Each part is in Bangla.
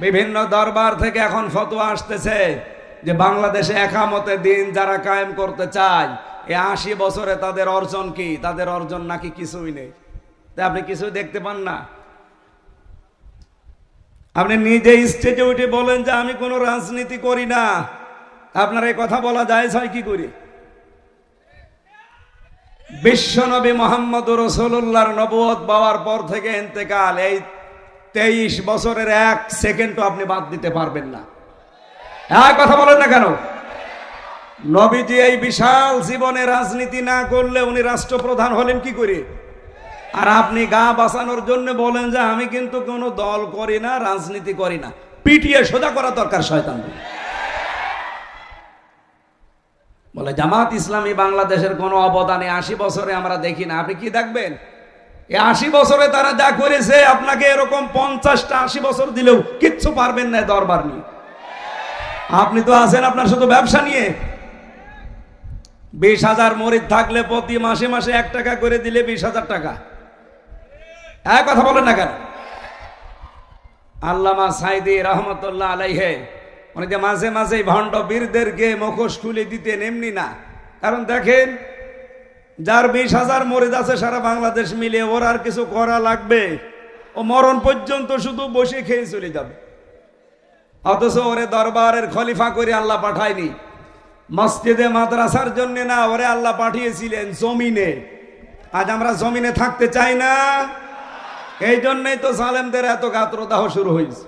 বিভিন্ন দরবার থেকে এখন ফতোয়া আসতেছে যে বাংলাদেশে একামতে দিন যারা কায়েম করতে চায় এই আশি বছরে তাদের অর্জন কি? তাদের অর্জন নাকি কিছুই নেই। তা আপনি কিছুই দেখতে পান না। আপনি নিজে স্টেজে উঠে বলেন যে আমি কোনো রাজনীতি করি না। আপনার এই কথা বলা যায় হয় কি করি? বিশ্বনবী মোহাম্মদ রসুল্লাহর নবুয়ত পাওয়ার পর থেকে এতেকাল এই তেইশ বছরের এক সেকেন্ডও আপনি বাদ দিতে পারবেন না। হ্যাঁ কথা বলেন না কেন? নবীজি এই বিশাল জীবনে রাজনীতি না করলে উনি রাষ্ট্রপ্রধান হলেন কি করে? আর আপনি গা বাঁচানোর জন্য বলেন যে আমি কিন্তু কোনো দল করি না, রাজনীতি করি না। পিটিয়ে সোজা করা দরকার শয়তান। বলে, জামাত ইসলামী বাংলাদেশের কোনো অবদানে আশি বছরে আমরা দেখি না। আপনি কি দেখবেন? আশি বছরে তারা যা করেছে, আপনাকে এরকম পঞ্চাশটা আশি বছর দিলেও কিচ্ছু পারবেন না দরবার নিয়ে। আপনি তো আছেন আপনার শুধু ব্যবসা নিয়ে। বিশ হাজার মরিদ থাকলে প্রতি মাসে মাসে এক টাকা করে দিলে বিশ হাজার টাকা। এক কথা বলেন না কেন? আল্লামা সাইদি রহমতুল্লাহ আলাইহে যে মাঝে মাঝে ভণ্ড বীরদেরকে মুখোশ খুলে দিতেন, এমনি না। কারণ দেখেন যার বিশ হাজার মরিদ আছে সারা বাংলাদেশ মিলে ওর আর কিছু করা লাগবে। ও মরণ পর্যন্ত শুধু বসে খেয়ে চলে যাবে। অথচ ওরে দরবারের খলিফা করে আল্লাহ পাঠায়নি। মসজিদে মাদ্রাসার জন্য না, ওরে আল্লাহ পাঠিয়েছিলেন জমিনে। আজ আমরা জমিনে থাকতে চাই না। এই জন্যই তো সালেমদের এত গাত্রদাহ শুরু হয়েছে।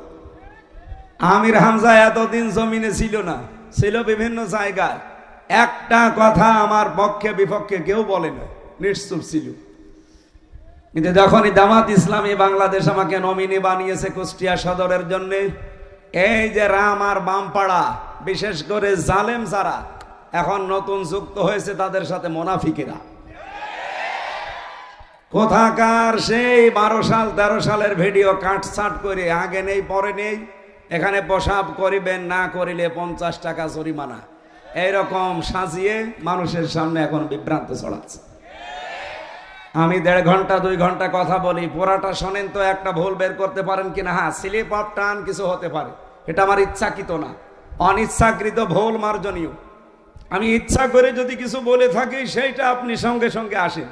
আমির হামজা এতদিন জমিনে ছিল না, ছিল বিভিন্ন জায়গায়। একটা কথা আমার পক্ষে বিপক্ষে কেউ বলে না, নিশ্চুপ ছিল। কিন্তু যখনই জামাত ইসলামী বাংলাদেশ আমাকে নমিনি বানিয়েছে কুষ্টিয়া সদরের জন্যে, এই যে রাম আর বামপাড়া, বিশেষ করে জালেম যারা, এখন নতুন যুক্ত হয়েছে তাদের সাথে মোনাফিকেরা। কোথাকার সেই বারো সাল, তেরো সালের ভিডিও কাটছাট করে, আগে নেই, পরে নেই, এখানে প্রসাব করিবেন, না করিলে পঞ্চাশ টাকা জরিমানা। এইরকম সাজিয়ে মানুষের সামনে এখন বিভ্রান্ত ছড়াচ্ছে। আমি দেড় ঘণ্টা, দুই ঘণ্টা কথা বলি, পোড়াটা শোনেন তো একটা ভুল বের করতে পারেন কিনা? হ্যাঁ স্লিপ অফ টান কিছু হতে পারে। এটা আমার ইচ্ছাকৃত না। অনিচ্ছাকৃত ভুল মার্জনীয়। আমি ইচ্ছা করে যদি কিছু বলে থাকি, সেইটা আপনি সঙ্গে সঙ্গে আসেন।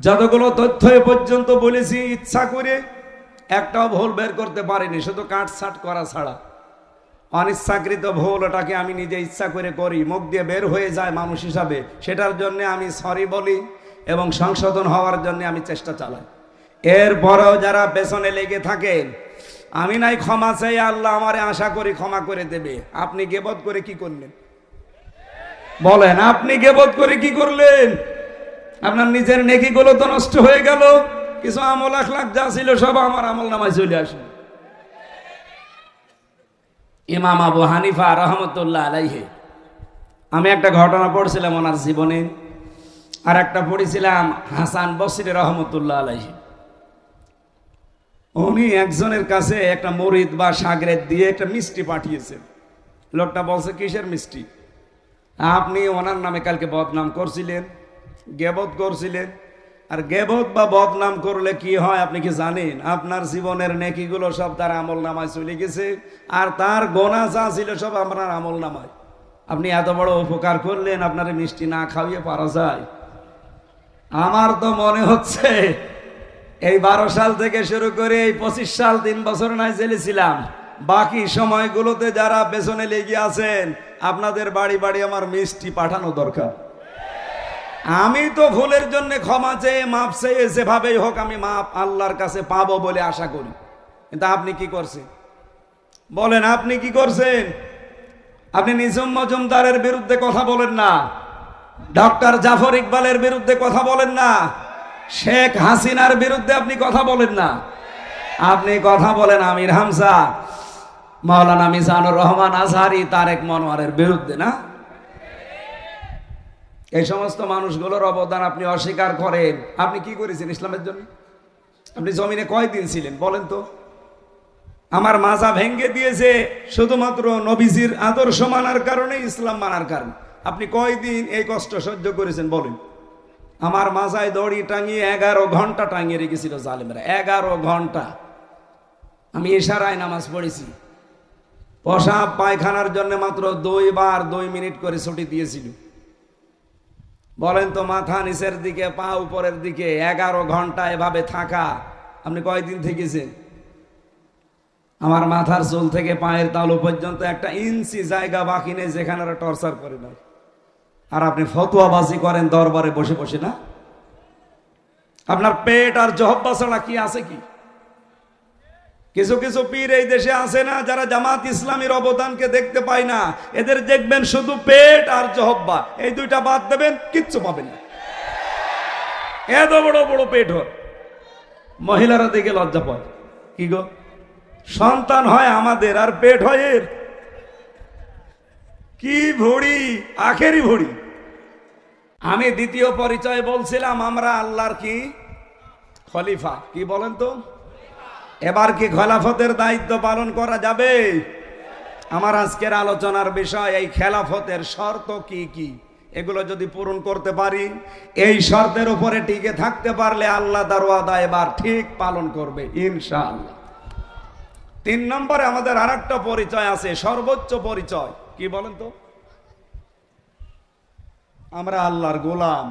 যতগুলো তথ্য এ পর্যন্ত বলেছি, ইচ্ছা করে একটাও ভুল বের করতে পারিনি, শুধু কাটছাট করা ছাড়া। অনিচ্ছাকৃত ভুল ওটাকে আমি নিজে ইচ্ছা করে করি, মুখ দিয়ে বের হয়ে যায় মানুষ হিসাবে, সেটার জন্য আমি সরি বলি এবং সংশোধন হওয়ার জন্য আমি চেষ্টা চালাই। এরপরেও যারা পেছনে লেগে থাকেন আমি নাই ক্ষমা চাই, আল্লাহ আমারে আশা করি ক্ষমা করে দেবে। আপনি গেবত করে কি করলেন? বলেন, আপনি গেবত করে কি করলেন? আপনার নিজের নেকিগুলো তো নষ্ট হয়ে গেল, কিছু আমল আখলাখ যা ছিল সব আমার আমল নামায় চলে আসে। ইমাম আবু হানিফা রহমতুল্লাহ আলাইহে। আমি একটা ঘটনা পড়ছিলাম ওনার জীবনে, আর একটা পড়েছিলাম হাসান বসির রহমতুল্লাহ আলাইহে। উনি একজনের কাছে একটা মরিদ বা সাগরের দিয়ে একটা মিষ্টি পাঠিয়েছেন। লোকটা বলছে, কিসের মিষ্টি? আপনি ওনার নামে কালকে বদনাম করছিলেন, গেবত করছিলেন আর গেবত বা বদনাম করলে কি হয় আপনি কি জানেন? আপনার জীবনের নেকিগুলো সব তার আমল নামায় চলে গেছে, আর তার গোনা যা ছিল সব আপনার আমল নামায়। আপনি এত বড় উপকার করলেন, আপনার মিষ্টি না খাওয়িয়ে পারা যায়। আমার তো মনে হচ্ছে, এই বারো সাল থেকে শুরু করে এই পঁচিশ সাল তিন বছর নয় জেলেছিলাম বাকি সময়গুলোতে যারা পেছনে লেগে আছেন, আপনাদের বাড়ি বাড়ি আমার মিষ্টি পাঠানো দরকার। আমি তো ভুলের জন্য ক্ষমা চেয়ে, মাপ চেয়ে যেভাবেই হোক আমি মাপ আল্লাহর কাছে পাবো বলে আশা করি। কিন্তু আপনি কি করছেন? বলেন, আপনি কি করছেন? আপনি নিজম মজুমদারের বিরুদ্ধে কথা বলেন না। ডক্টর জাফর ইকবালের বিরুদ্ধে কথা বলেন না। শেখ হাসিনার বিরুদ্ধে আপনি কথা বলেন না। আপনি কথা বলেন আমির হামসা মাওলানা মিজানুর রহমান আজহারি, তারেক মনোয়ারের বিরুদ্ধে, না? এই সমস্ত মানুষগুলোর অবদান আপনি অস্বীকার করেন। আপনি কি করেছেন ইসলামের জন্য? আপনি জমিনে কয়দিন ছিলেন? বলেন তো। আমার মাজা ভেঙ্গে দিয়েছে শুধুমাত্র নবীজির আদর্শ মানার কারণে, ইসলাম মানার কারণে। আপনি কয়দিন এই কষ্ট সহ্য করেছেন? বলেন। আমার মাজায় দড়ি টাঙিয়ে এগারো ঘণ্টা টাঙিয়ে রেখেছিল জালেমরা। এগারো ঘণ্টা। আমি এশারায় নামাজ পড়েছি। প্রসাব পায়খানার জন্য মাত্র দুইবার দুই মিনিট করে ছুটি দিয়েছিল। বলেন তো মাথা নিচের দিকে, পা উপরের দিকে, এগারো ঘণ্টা এভাবে থাকা, আপনি কয়দিন থেকেছেন আমার মাথার চুল থেকে পায়ের তালু পর্যন্ত একটা ইঞ্চি জায়গা বাকি নেই যেখানে ওরা টর্চার করে না আর আপনি ফতুয়াবাজি করেন দরবারে বসে বসে, না? আপনার পেট আর জহব্বা ছাড়া কি আছে কি? কিছু কিছু পীর এই দেশে আছে না, যারা জামাত ইসলামীর অবদানকে দেখতে পায় না। এদের দেখবেন শুধু পেট আর জহব্বা। এই দুইটা বাদ দেবেন, কিচ্ছু পাবেন না। এত বড় বড় পেট হয়। মহিলারা দেখে লজ্জা পায়। কি গো? সন্তান হয় আমাদের, আর পেট হয় এর। কি ভড়ি, আখেরি ভড়ি। আমি দ্বিতীয় পরিচয় বলছিলাম, আমরা আল্লাহর কি? খলিফা। কি বলেন তো? এবার কি খেলাফতের দায়িত্ব পালন করা যাবে? আমার আজকের আলোচনার বিষয়, এই খেলাফতের শর্ত কি কি? এগুলো যদি পূরণ করতে পারি, এই শর্তের উপরে টিকে থাকতে পারলে আল্লাহ দারওয়াদা এবার ঠিক পালন করবে, ইনশাআল্লাহ। তিন নম্বরে আমাদের আর পরিচয় আছে, সর্বোচ্চ পরিচয়। কি বলেন তো? আমরা আল্লাহর গোলাম।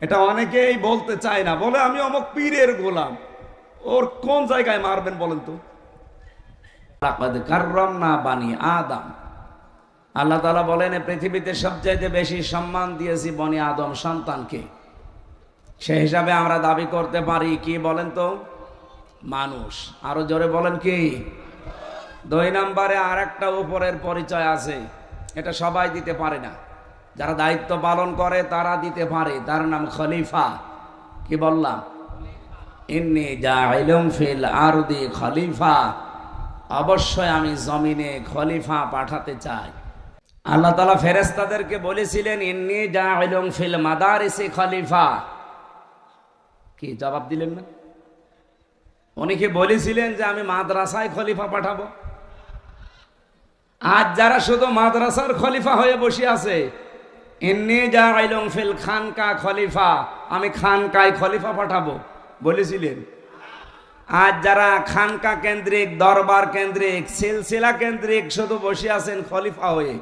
এটা অনেকেই বলতে চায় না, বলে আমি অমুক পীরের গোলাম। ওর কোন জায়গায় মারবেন বলেন তো? কার্রম না বানি আদম। আল্লাহ তালা বলেন পৃথিবীতে সবচাইতে বেশি সম্মান দিয়েছি বনি আদম সন্তানকে। সে হিসাবে আমরা দাবি করতে পারি, কি বলেন তো? মানুষ। আরও জোরে বলেন কি? দুই নম্বরে আর একটা উপরের পরিচয় আছে। এটা সবাই দিতে পারে না। যারা দায়িত্ব পালন করে, তারা দিতে পারে। তার নাম খলিফা। কি বললাম? ইন্নি জাইলুম ফিল আরদি খলিফা। অবশ্যই আমি জমিনে খলিফা পাঠাতে চাই। আল্লাহ তালা ফেরেস্তাদেরকে বলেছিলেন, ইন্নি জাইলুম ফিল মাদারিসি খলিফা। কি জবাব দিলেন না? উনি কি বলেছিলেন যে আমি মাদ্রাসায় খলিফা পাঠাবো? আজ যারা শুধু মাদ্রাসার খলিফা হয়ে বসে আছে এমনি যা জাইলুম ফিল খানকা খলিফা, আমি খানকায় খলিফা পাঠাবো। বলেছিলেন আজ যারা খানকা কেন্দ্রিক, দরবার কেন্দ্রিক, সিলসিলা কেন্দ্রিক শুধু বসে আছেন খলিফা হয়ে,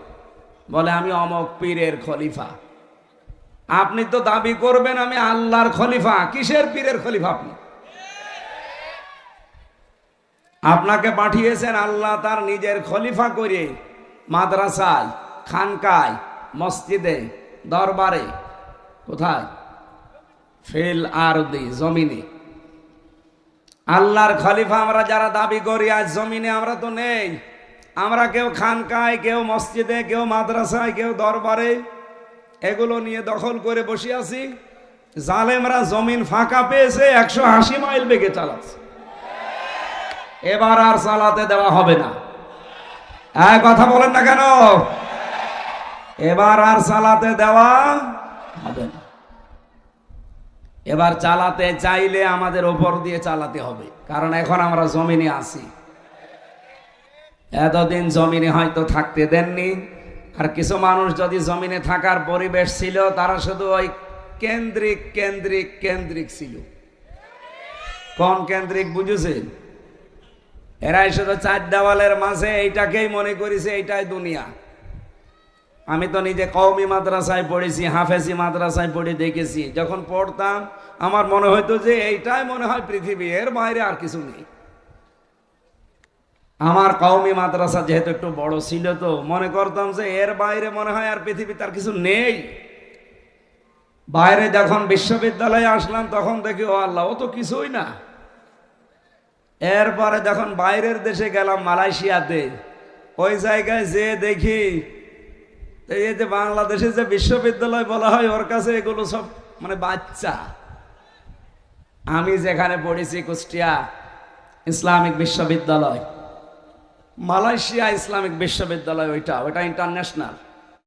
বলে আমি অমক পীরের খলিফা। আপনি তো দাবি করবেন আমি আল্লাহর খলিফা, কিসের পীরের খলিফা আপনি? আপনাকে পাঠিয়েছেন আল্লাহ তার নিজের খলিফা করে মাদ্রাসায়, খানকায়, মসজিদে, দরবারে। কোথায়? ফেল আর দি জমিনে। আল্লাহর খলিফা আমরা যারা দাবি করি, আজ জমিনে আমরা তো নেই। আমরা কেউ খানকায়, কেউ মসজিদে, কেউ মাদ্রাসায়, কেউ দরবারে এগুলো নিয়ে দখল করে বসে আছি। জালেমরা জমিন ফাঁকা পেয়েছে, একশো আশি মাইল বেগে চালাচ্ছে। এবার আর চালাতে দেওয়া হবে না। এক কথা বলেন না কেন? এবার আর চালাতে দেওয়া হবে না। এবার চালাতে চাইলে আমাদের ওপর দিয়ে চালাতে হবে। কারণ এখন আমরা জমিনে আছি। এতদিন জমিনে হয়তো থাকতে দেননি। আর কিছু মানুষ যদি জমিনে থাকার পরিবেশ ছিল, তারা শুধু ওই কেন্দ্রিক কেন্দ্রিক কেন্দ্রিক ছিল। কোন কেন্দ্রিক বুঝেছেন এরাই শুধু চার দেওয়ালের মাঝে এইটাকেই মনে করেছে, এইটাই দুনিয়া। আমি তো নিজে কওমি মাদ্রাসায় পড়েছি, হাফেজি মাদ্রাসায় পড়ে দেখেছি। যখন পড়তাম, আমার মনে হইতো যে এইটাই মনে হয় পৃথিবী, এর বাইরে আর কিছু নেই। আমার কওমি মাদ্রাসা যেহেতু একটু বড় ছিল তো, মনে করতাম যে এর বাইরে মনে হয় আর পৃথিবী তার কিছু নেই। বাইরে যখন বিশ্ববিদ্যালয়ে আসলাম, তখন দেখি, ও আল্লাহ, ও তো কিছুই না। এরপরে যখন বাইরের দেশে গেলাম, মালয়েশিয়াতে, ওই জায়গায় যে দেখি এই যে বাংলাদেশে যে বিশ্ববিদ্যালয় বলা হয়, ওর কাছে এগুলো সব মানে বাচ্চা। আমি যেখানে পড়েছি কুষ্টিয়া ইসলামিক বিশ্ববিদ্যালয়। মালয়েশিয়া ইসলামিক বিশ্ববিদ্যালয় ওইটা ওইটা ইন্টারন্যাশনাল